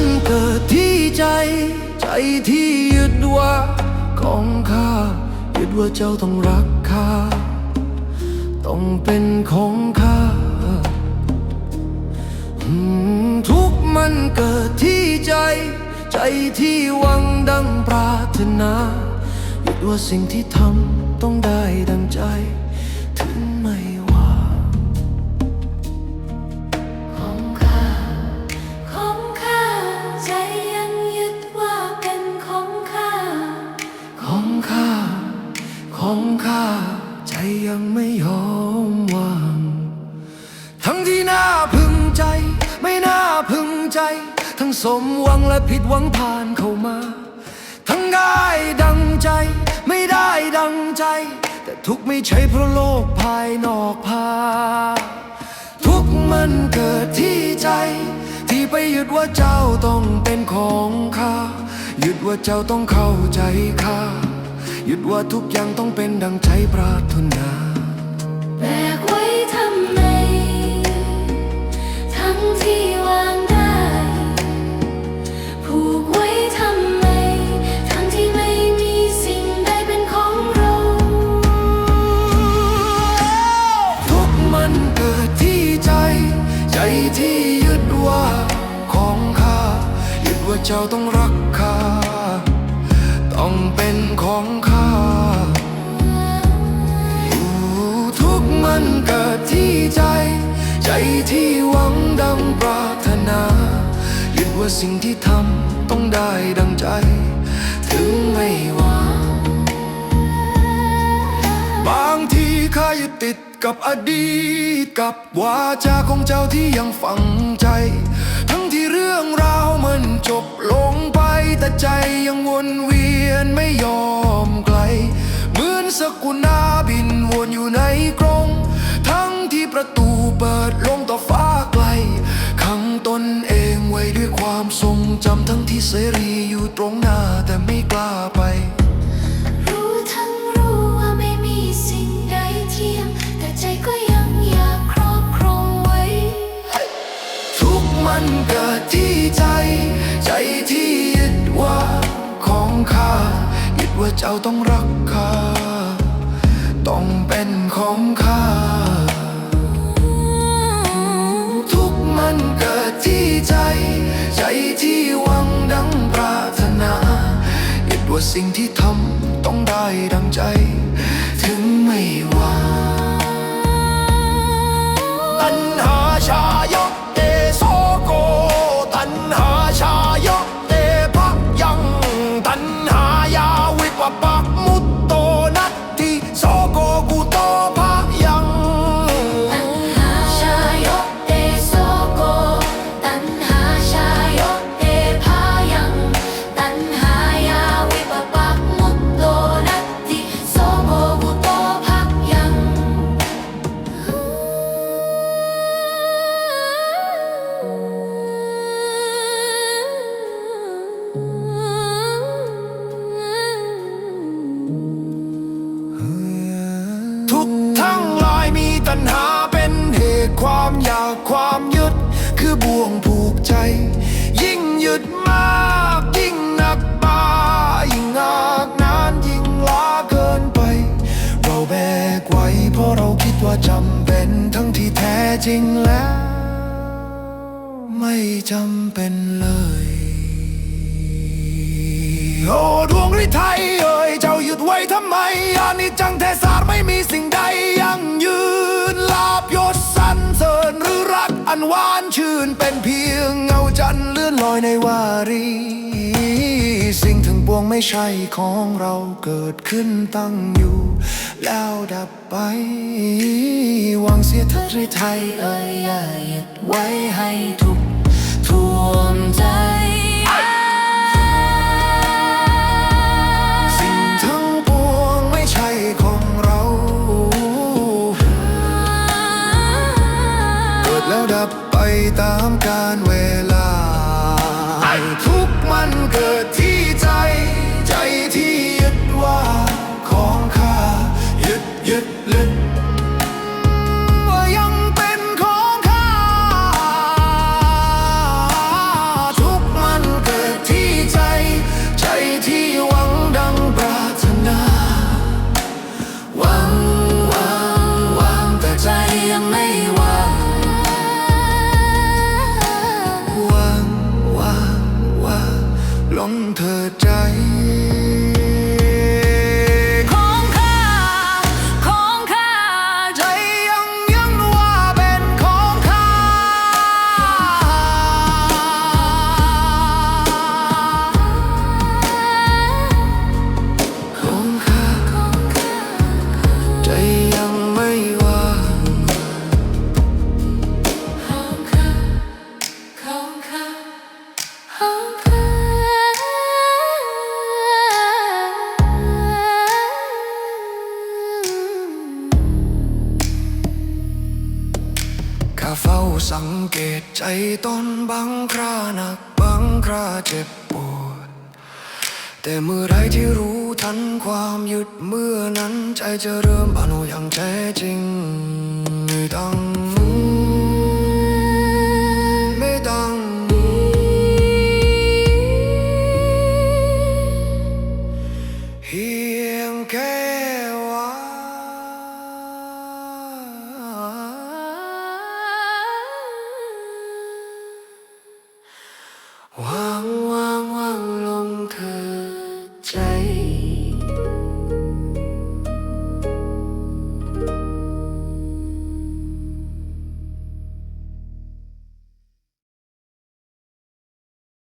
ันเกิดที่ใจ ใจที่ยึดว่าของข้ายึดว่าเจ้าต้องรักข้าต้องเป็นของข้าทุกมันเกิดที่ใจ ใจที่หวังดังปรารถนายึดว่าสิ่งที่ทำต้องได้ ของข้า ใจยังไม่ยอมวาง ทั้งที่น่าพึงใจ ไม่น่าพึงใจ ทั้งสมหวังและผิดหวังผ่านเข้ามา ทั้งได้ดังใจ ไม่ได้ดังใจ แต่ทุกไม่ใช่เพราะโลกภายนอกพา ทุกมันเกิดที่ใจ ที่ไปยึดว่าเจ้าต้องเป็นของข้ายึดว่าเจ้าต้องเข้าใจข้า หยึดว่าทุกอย่างต้องเป็นดังใจปรารถนาแบกไว้ทำไมทั้งที่วางได้ ผูกไว้ทำไม ทั้งที่ไม่มีสิ่งใดเป็นของเรา ทุกมันเกิดที่ใจ ใจที่ยึดว่าของข้ายึดว่าเจ้าต้องรักข้า ต้องเป็นของข้าทุกมันเกิดที่ใจ ใจที่หวังดังปรารถนายึดว่าสิ่งที่ทำต้องได้ดังใจ ถึงไม่ว่า บางทีข้ายึดติดกับอดีตกับวาจาของเจ้าที่ยังฝังใจ ทั้งที่เรื่องราว มันจบลงไปแต่ใจยังวนเวียนไม่ยอมไกล เหมือนสกุนาบินวนอยู่ในกรง ทั้งที่ประตูเปิดลงต่อฟ้าไกล ขังตนเองไว้ด้วยความทรงจำทั้งที่เสรีอยู่ตรงหน้า ใจ ใจที่ยึดว่าของข้ายึดว่าเจ้าต้องรักข้าต้องเป็นของข้าทุกมันเกิดที่ใจ ใจที่หวังดังปรารถนายึดว่าสิ่งที่ทำต้องได้ดังใจ ถึงไม่ว่า หาเป็นเหตุความอยากความยึด คือบ่วงผูกใจ ยิ่งยึดมาก ยิ่งหนักบายิ่งหนักนานยิ่งล้าเกินไป เราแบกไว้เพราะเราคิดว่าจำเป็นทั้งที่แท้จริงแล้ว ไม่จำเป็นเลยโอ้ดวงฤทัยเอ่ยเจ้าหยุดไว้ทำไมอานิจังเทศาสไม่มีสิ่งใด นชื่นเป็นเพียงเงาจันทร์เลื่อนลอยในวารี สิ่งถึงปวงไม่ใช่ของเราเกิดขึ้นตั้งอยู่ แล้วดับไปวางเสียทัศไทยเอ่ยอย่าหยุดไว้ให้ทุก ตามกาลเวลาทุกมันเกิดที่ สังเกตใจตนบางคราหนักบางคราเจ็บปวด แต่เมื่อไรที่รู้ทันความหยุดเมื่อนั้นใจจะเริ่มอ่านอย่างแท้จริงตั้ง